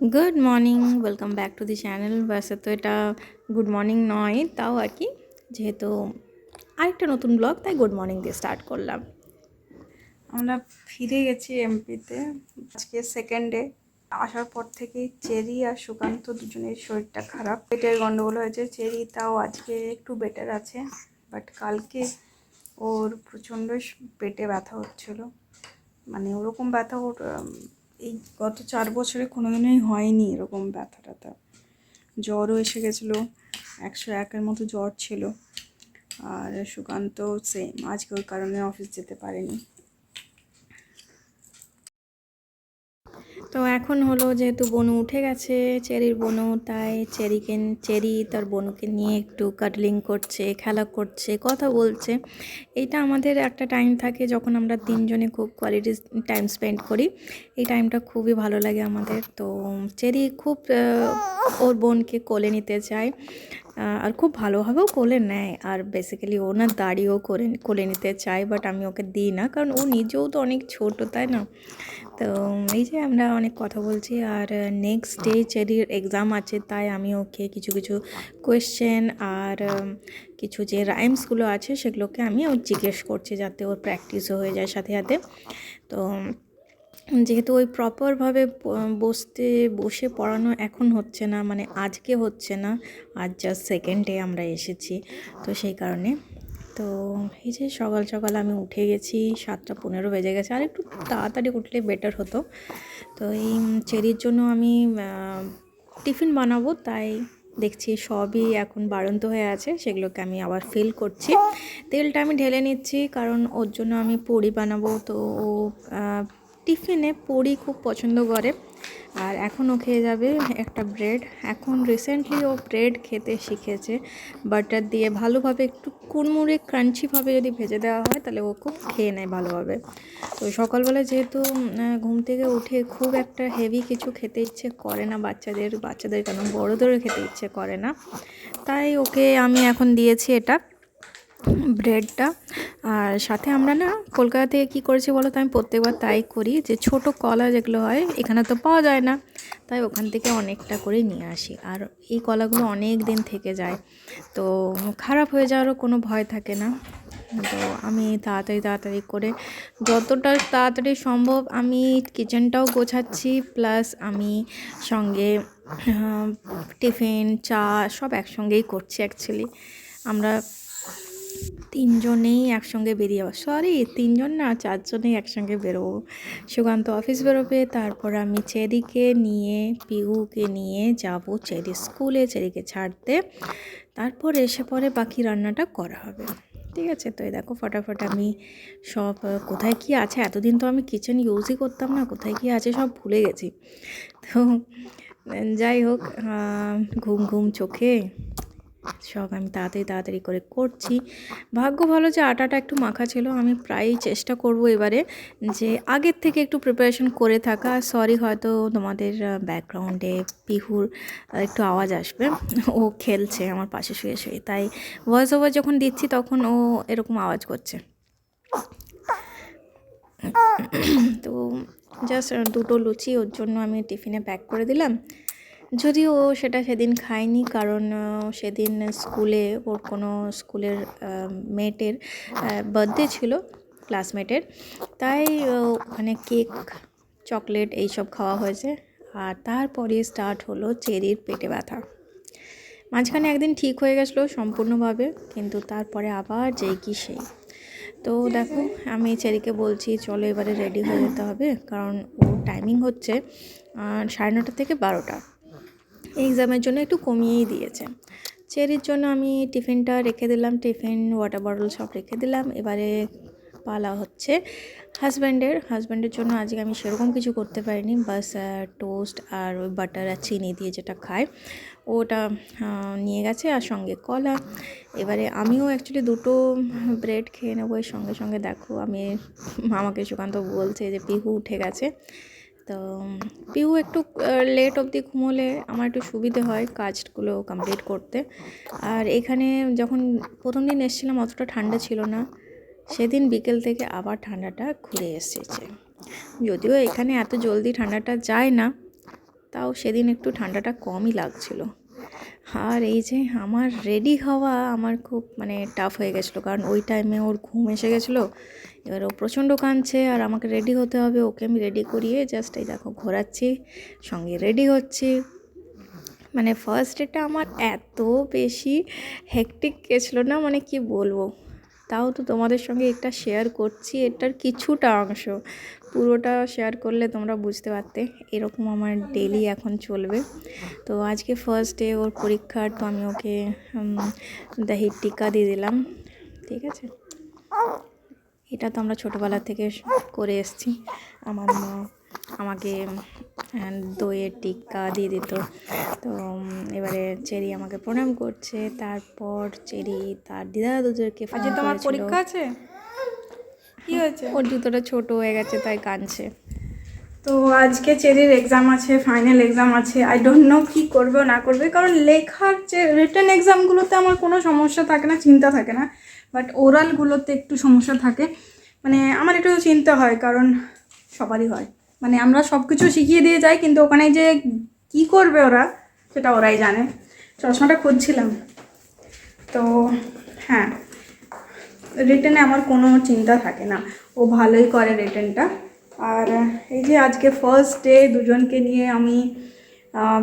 Good morning welcome back to the channel ব্যাসে তো এটা good morning নয় তাও আর কি যেহেতু আরেকটা নতুন ব্লগ তাই গুড মর্নিং দিয়ে স্টার্ট করলাম আমরা ফিরে গেছি এমপিতে আজকে সেকেন্ড ডে আসার পর থেকেই চেরি আর সুকান্ত দুজনের শরীরটা খারাপ। পেটের গন্ডগোল হয়েছে। চেরি তাও আজকে একটু বেটার আছে। বাট কালকে ওর প্রচণ্ড পেটে ব্যথা হচ্ছিল। মানে ওরকম ব্যথা ওর এই গত চার বছরে কোনোদিনই হয়নি এরকম ব্যথা ট্যাথা। জ্বরও এসে গেছিল, একশো একের মতো জ্বর ছিল। আর সুকান্ত সেম আজকে ওই কারণে অফিস যেতে পারেনি। তো এখন হলো যেহেতু বনু উঠে গেছে, চেরির বনু, তাই চেরিকে, চেরি তার বনুকে নিয়ে একটু কাটলিং করছে, খেলা করছে, কথা বলছে। এইটা আমাদের একটা টাইম থাকে যখন আমরা তিনজনে খুব কোয়ালিটি টাইম স্পেন্ড করি। এই টাইমটা খুবই ভালো লাগে আমাদের। তো চেরি খুব ওর বোনকে কোলে নিতে চায়। আর খুব ভালোভাবেও কোলে নেয়। আর বেসিক্যালি ও না দাড়িও করে, কোলে নিতে চায় বাট আমি ওকে দিই না। কারণ ও নিজেও তো অনেক ছোট, তাই না? তো এই যে আমরা অনেক কথা বলছি, আর নেক্সট ডে চেরির এক্সাম আছে, তাই আমি ওকে কিছু কিছু কোয়েশ্চেন আর কিছু যে রাইমসগুলো আছে, সেগুলোকে আমি জিজ্ঞেস করছি, যাতে ওর প্র্যাকটিসও হয়ে যায় সাথে সাথে। তো যেহেতু ওই প্রপারভাবে বসতে, বসে পড়ানো এখন হচ্ছে না মানে আজকে হচ্ছে না, আজ জাস্ট সেকেন্ড ডে আমরা এসেছি, তো সেই কারণে। তো এই যে সকাল সকাল আমি উঠে গেছি, সাতটা পনেরো বেজে গেছে, আর একটু তাড়াতাড়ি উঠলে বেটার হতো। তো এই চেরির জন্য আমি টিফিন বানাবো, তাই দেখছি সবই এখন বাড়ন্ত হয়ে আছে, সেগুলোকে আমি আবার ফিল করছি। তেলটা আমি ঢেলে নিচ্ছি, কারণ ওর জন্য আমি পুরি বানাবো, তো ও টিফিনে পুরি খুব পছন্দ করে। আর এখন ও খেয়ে যাবে একটা ব্রেড। এখন রিসেন্টলি ও ব্রেড খেতে শিখেছে। বাটার দিয়ে ভালোভাবে একটু কুড়মুড়ে ক্রাঞ্চিভাবে যদি ভেজে দেওয়া হয়, তাহলে ও খুব খেয়ে নেয় ভালোভাবে। তো সকালবেলা যেহেতু ঘুম থেকে উঠে খুব একটা হেভি কিছু খেতে ইচ্ছে করে না বাচ্চাদের। বাচ্চাদের কেন? বড়োদেরও খেতে ইচ্ছে করে না। তাই ওকে আমি এখন দিয়েছি এটা। ব্রেডটা। আর সাথে আমরা না কলকাতা থেকে কী করেছি বলো তো? আমি প্রত্যেকবার তাই করি যে ছোট কলা যেগুলো হয়, এখানে তো পাওয়া যায় না। তাই ওখান থেকে অনেকটা করে নিয়ে আসি। আর এই কলাগুলো অনেক দিন থেকে যায়। তো খারাপ হয়ে যাওয়ারও কোনো ভয় থাকে না। তো আমি তাড়াতাড়ি তাড়াতাড়ি করে যতটা তাড়াতাড়ি সম্ভব আমি কিচেনটাও গোছাচ্ছি প্লাস আমি সঙ্গে টিফিন চা সব একসঙ্গেই করছি অ্যাকচুয়ালি আমরা তিনজনেই একসঙ্গে বেরিয়ে যাব। সরি তিনজন না, চারজনেই একসঙ্গে বেরোবো। সুকান্ত অফিস বেরোবে, তারপর আমি চেরিকে নিয়ে, পিহুকে নিয়ে যাব চেরি স্কুলে, চেরিকে ছাড়তে। তারপর এসে পরে বাকি রান্নাটা করা হবে। ঠিক আছে? তো এই দেখো, ফটাফট আমি সব কোথায় কি আছে? এতদিন তো আমি কিচেন ইউজই করতাম না, কোথায় কি আছে সব ভুলে গেছি। তো, যাই হোক ঘুম ঘুম চোখে সব আমি তাড়াতাড়ি তাড়াতাড়ি করে করছি। ভাগ্য ভালো যে আটাটা একটু মাখা ছিল, আমি প্রায়ই চেষ্টা করব এবারে যে আগের থেকে একটু প্রিপারেশন করে থাকা। সরি হয়তো তোমাদের ব্যাকগ্রাউন্ডে পিহুর একটু আওয়াজ আসবে। ও খেলছে, আমার পাশে শুয়ে শুয়ে। তাই ভয়েস ওভার যখন দিচ্ছি, তখন ও এরকম আওয়াজ করছে। তো জাস্ট দুটো লুচি, ওর জন্য আমি টিফিনে প্যাক করে দিলাম। যদিও ও সেটা সেদিন খায়নি কারণ সেদিন স্কুলে ওর কোনো স্কুলের মেটের বার্থডে ছিল ক্লাসমেটের তাই ওখানে কেক, চকলেট এইসব খাওয়া হয়েছে। আর তারপরে স্টার্ট হলো চেরির পেটে ব্যথা। মাঝখানে একদিন ঠিক হয়ে গেছিল সম্পূর্ণভাবে, কিন্তু তারপরে আবার যেই কি সেই। তো দেখো, আমি চেরিকে বলছি, চলো এবারে রেডি হয়ে যেতে হবে, কারণ ও টাইমিং হচ্ছে সাড়ে নটা থেকে বারোটা। এক্সামের জন্য একটু কমিয়েই দিয়েছে। চেরির জন্য আমি টিফিনটা রেখে দিলাম, টিফিন ওয়াটার বটল সব রেখে দিলাম। এবারে পালা হচ্ছে হাজব্যান্ডের হাজব্যান্ডের জন্য আজকে আমি সেরকম কিছু করতে পারিনি। বাস টোস্ট আর ওই বাটার আর চিনি দিয়ে যেটা খায় ওটা নিয়ে গেছে আর সঙ্গে কলা। এবারে আমিও অ্যাকচুয়ালি দুটো ব্রেড খেয়ে নেব। এর সঙ্গে সঙ্গে দেখো, আমি আমাকে সুকান্ত বলছে যে, পিহু উঠে গেছে। তো পিউ একটু লেট অবধি ঘুমোলে আমার একটু সুবিধে হয় কাজগুলো কমপ্লিট করতে। আর এখানে যখন প্রথম দিন এসেছিলাম অতটা ঠান্ডা ছিল না, সেদিন বিকেল থেকে আবার ঠান্ডাটা ঘুরে এসেছে। যদিও এখানে এত জলদি ঠান্ডাটা যায় না, তাও সেদিন একটু ঠান্ডাটা কমই লাগছিল। আর এই যে আমার রেডি হওয়া আমার খুব মানে টাফ হয়ে গেছিল। কারণ ওই টাইমে ওর ঘুম এসে গেছিল। এবার ও প্রচণ্ড কাঁদছে আর আমাকে রেডি হতে হবে। ওকে আমি রেডি করিয়ে জাস্ট এই দেখো ঘোরাচ্ছি, সঙ্গে রেডি হচ্ছি। মানে ফার্স্ট ডেটা আমার এত বেশি হেকটিক গেছিল না? মানে কি বলব? তাও তো তোমাদের সঙ্গে এটা শেয়ার করছি। এটার কিছুটা অংশ। পুরোটা শেয়ার করলে তোমরা বুঝতে পারতে এরকম আমার ডেলি এখন চলবে। তো আজকে ফার্স্ট ডে ওর পরীক্ষার তো আমি ওকে দাহির টিকা দিয়ে দিলাম ঠিক আছে? এটা তো আমরা ছোটোবেলা থেকে করে এসেছি। আমার মা আমাকে দইয়ের টিক্কা দিয়ে দিত। তো এবারে চেরি আমাকে প্রণাম করছে তারপর চেরি তার দিদা দুদেরকে ফোন আজকে তোমার পরীক্ষা আছে? কি হয়েছে? ওর জুতোটা ছোট হয়ে গেছে তাই কাঁদছে। তো আজকে চেরির এক্সাম আছে ফাইনাল এক্সাম আছে। আই ডোন্ট নো কী করবে না করবে কারণ লেখার যে রিটার্ন এক্সামগুলোতে আমার কোনো সমস্যা থাকে না চিন্তা থাকে না। বাট ওরালগুলোতে একটু সমস্যা থাকে। মানে আমার একটু চিন্তা হয় কারণ সবারই হয়। মানে আমরা সব কিছু শিখিয়ে দিয়ে যাই কিন্তু ওখানে যে কি করবে ওরা সেটা ওরাই জানে। চশমাটা খুঁজছিলাম। তো হ্যাঁ। রিটেনে আমার কোনো চিন্তা থাকে না। ও ভালোই করে রিটেনটা। আর এই যে আজকে ফার্স্ট ডে দুজনকে নিয়ে আমি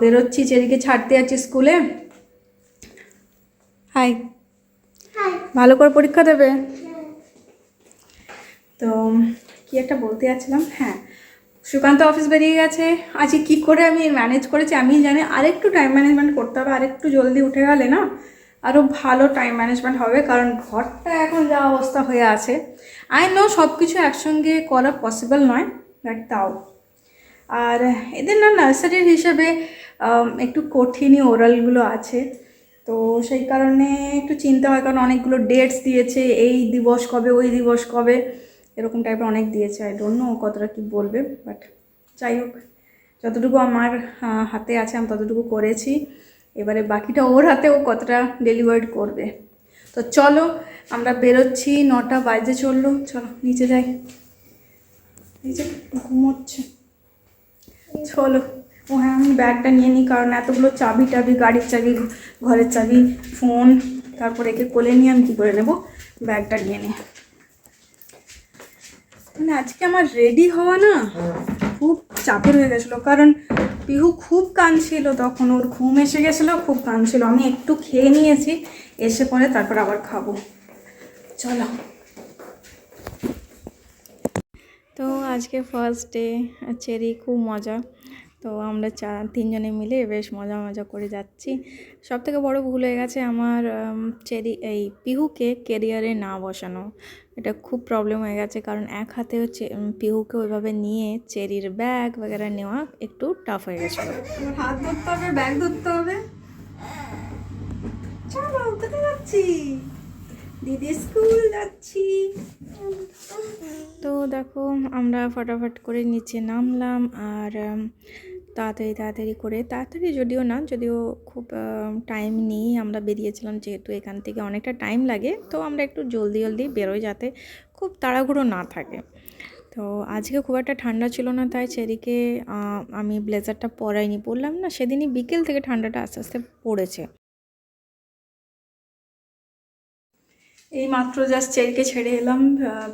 বেরোচ্ছি চেরিকে ছাড়তে যাচ্ছি স্কুলে হাই ভালো করে পরীক্ষা দেবে? তো কি একটা বলতে যাচ্ছিলাম? হ্যাঁ সুকান্ত অফিস বেরিয়ে গেছে। আজকে কি করে আমি ম্যানেজ করেছি আমি জানি। আরেকটু টাইম ম্যানেজমেন্ট করতে হবে আরেকটু জলদি উঠে গেলে না আরও ভালো টাইম ম্যানেজমেন্ট হবে, কারণ ঘরটা এখন যা অবস্থা হয়ে আছে আই নো সব কিছু একসঙ্গে করা পসিবল নয় বাট তাও। আর এদের না নার্সারির হিসেবে একটু কঠিনই ওরালগুলো আছে, তো সেই কারণে একটু চিন্তা হয়, কারণ অনেকগুলো ডেটস দিয়েছে, এই দিবস কবে, ওই দিবস কবে, এরকম টাইপের অনেক দিয়েছে আই ডোন্ট নো কতটা কি বলবে বাট যাই হোক, যতটুকু আমার হাতে আছে, আমি ততটুকু করেছি। এবারে বাকিটা ওর হাতে ও কতটা ডেলিভার্ড করবে। তো চলো, আমরা বেরোচ্ছি, নটা বাজে চলল। চলো, নিচে যাই। যে ঘুমোচ্ছে। চলো। ও হ্যাঁ আমি ব্যাগটা নিয়ে নিই, কারণ এতগুলো চাবি টাবি, গাড়ির চাবি, ঘরের চাবি, ফোন, তারপর একে কোলে নিয়ে আমি কী করে নেব? ব্যাগটা নিয়ে নিই। মানে আজকে আমার রেডি হওয়া না? খুব চাপের হয়ে গেছিল। কারণ পিহু খুব কাঁদছিল, তখন ওর ঘুম এসে গেছিল, খুব কাঁদছিল। আমি একটু খেয়ে নিয়েছি, এসে পরে তারপর আবার খাব। চলো। তো আজকে ফার্স্ট ডে চেরি খুব মজা। তো আমরা চা, তিনজনে মিলে বেশ মজা মজা করে যাচ্ছি। সব থেকে বড় ভুল হয়ে গেছে আমার চেরি, এই পিহুকে কেরিয়ারে না বসানো। এটা খুব প্রবলেম হয়ে গেছে কারণ এক হাতে হচ্ছে পিহুকে ওইভাবে নিয়ে চেরির ব্যাগ বগেরা নেওয়া একটু টাফ হয়ে আমার হাত ধরতে হবে ব্যাগ ধরতে হবে। চলো যাচ্ছি? দিদি স্কুল যাচ্ছি। তো দেখো, আমরা ফটাফট করে নিচে নামলাম আর তাড়াতাড়ি তাড়াতাড়ি করে, তাড়াতাড়ি যদিও না, যদিও খুব টাইম নিই, আমরা বেরিয়েছিলাম যেহেতু এখান থেকে অনেকটা টাইম লাগে, তো আমরা একটু জলদি জলদি বেরোই যাতে খুব তাড়াহুড়ো না থাকে। তো আজকে খুব একটা ঠান্ডা ছিল না, তাই সেদিকে আমি ব্লেজারটা পরাইনি বললাম না, সেদিনই বিকেল থেকে ঠান্ডাটা আস্তে আস্তে পড়েছে। এই মাত্র জাস্ট চেরিকে ছেড়ে এলাম।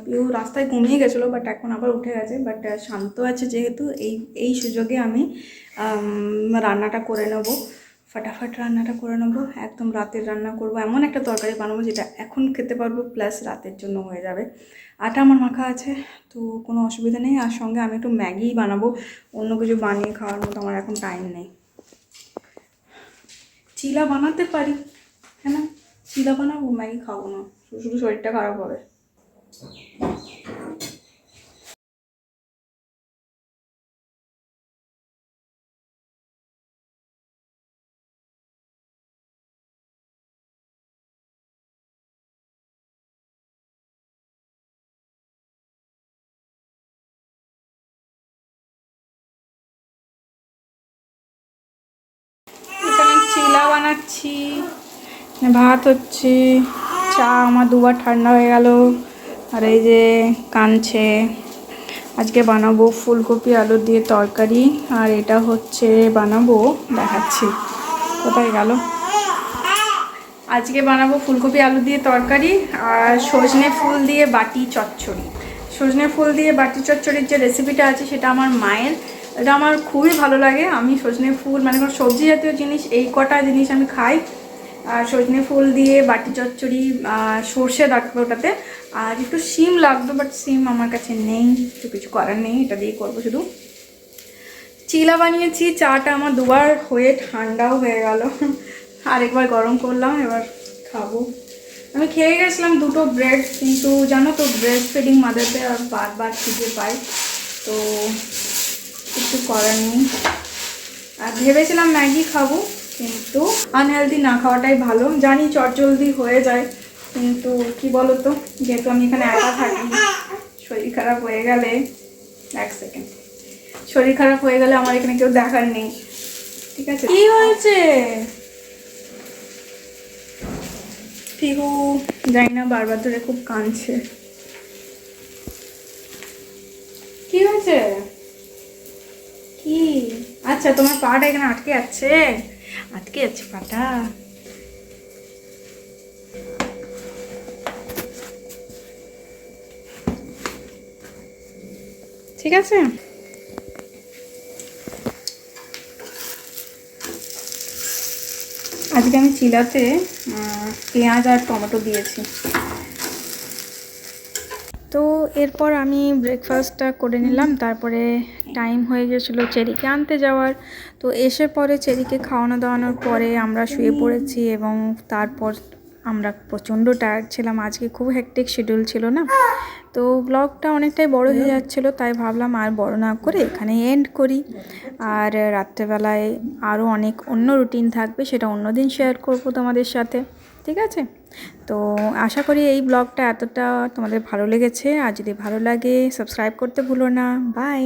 পিউ রাস্তায় ঘুমিয়ে গেছিল বাট এখন আবার উঠে গেছে। বাট শান্ত আছে যেহেতু, এই এই সুযোগে আমি রান্নাটা করে নেব। ফাটাফাট রান্নাটা করে নেব। একদম রাতের রান্না করব। এমন একটা তরকারি বানাবো যেটা এখন খেতে পারব প্লাস রাতের জন্য হয়ে যাবে। আটা আমার মাখা আছে, তো কোনো অসুবিধা নেই। আর সঙ্গে আমি একটু ম্যাগি বানাবো। অন্য কিছু বানিয়ে খাওয়ার মতো আমার এখন টাইম নেই। চিলা বানাতে পারি হ্যাঁ না? চিলা বানাবো, ম্যাগি খাব না। শুধু শরীরটা খারাপ হবে। বানাচ্ছি ভাত হচ্ছে। চা আমার দুবার ঠান্ডা হয়ে গেল। আর এই যে কানছে আজকে বানাবো ফুলকপি আলু দিয়ে তরকারি। আর এটা হচ্ছে বানাবো, দেখাচ্ছি। কোথায় গেল? আজকে বানাবো ফুলকপি আলু দিয়ে তরকারি আর সজনে ফুল দিয়ে বাটি চচ্চড়ি। সজনে ফুল দিয়ে বাটি চচ্চড়ির যে রেসিপিটা আছে, সেটা আমার মায়ের। এটা আমার খুবই ভালো লাগে। আমি সজনে ফুল মানে কোনো সবজি জাতীয় জিনিস, এই কটা জিনিস আমি খাই। আর সজনে ফুল দিয়ে, বাটি চচ্চড়ি সর্ষে রাখব ওটাতে। আর একটু সিম লাগবে বাট সিম আমার কাছে নেই। তো কিছু করার নেই, এটা দিয়ে করব শুধু। চিলা বানিয়েছি, চাটা আমার দুবার হয়ে ঠান্ডাও হয়ে গেল। আরেকবার গরম করলাম, এবার খাব। আমি খেয়ে গেছিলাম দুটো ব্রেড, কিন্তু জানো তো, ব্রেড ফিডিং মাদারদের আর বারবার খিদে পাই তো কিছু করার নেই। আর ভেবেছিলাম ম্যাগি খাব কিন্তু আনহেলদি না খাওয়াটাই ভালো। জানি চটজলদি হয়ে যায় কিন্তু কি বলো তো যেহেতু আমি এখানে একা থাকি শরীর খারাপ হয়ে গেলে এক সেকেন্ড শরীর খারাপ হয়ে গেলে আমার এখানে কেউ দেখার নেই। ঠিক আছে? কি হয়েছে? পিহু জানি না বারবার ধরে খুব কাঁদছে। কি হয়েছে? কি? আচ্ছা তোমার পাটা এখানে আটকে যাচ্ছে আটকে আছে পাটা। ঠিক আছে? আজকে আমি চিলাতে পেঁয়াজ আর টমেটো দিয়েছি। এরপর আমি ব্রেকফাস্টটা করে নিলাম, তারপরে টাইম হয়ে গেছিল চেরিকে আনতে যাওয়ার। তো এসে পরে চেরিকে খাওয়ানো দাওয়ানোর পরে আমরা শুয়ে পড়েছি এবং তারপর আমরা প্রচণ্ড টায়ার্ড ছিলাম। আজকে খুব হেকটিক শিডিউল ছিল না? তো ব্লগটা অনেকটাই বড় হয়ে যাচ্ছিল, তাই ভাবলাম আর বড় না করে এখানে এন্ড করি। আর রাত্রেবেলায় আরও অনেক অন্য রুটিন থাকবে, সেটা অন্য দিন শেয়ার করব তোমাদের সাথে। ঠিক আছে? তো আশা করি এই ব্লগটা এতটা তোমাদের ভালো লেগেছে। আর যদি ভালো লাগে সাবস্ক্রাইব করতে ভুলো না। বাই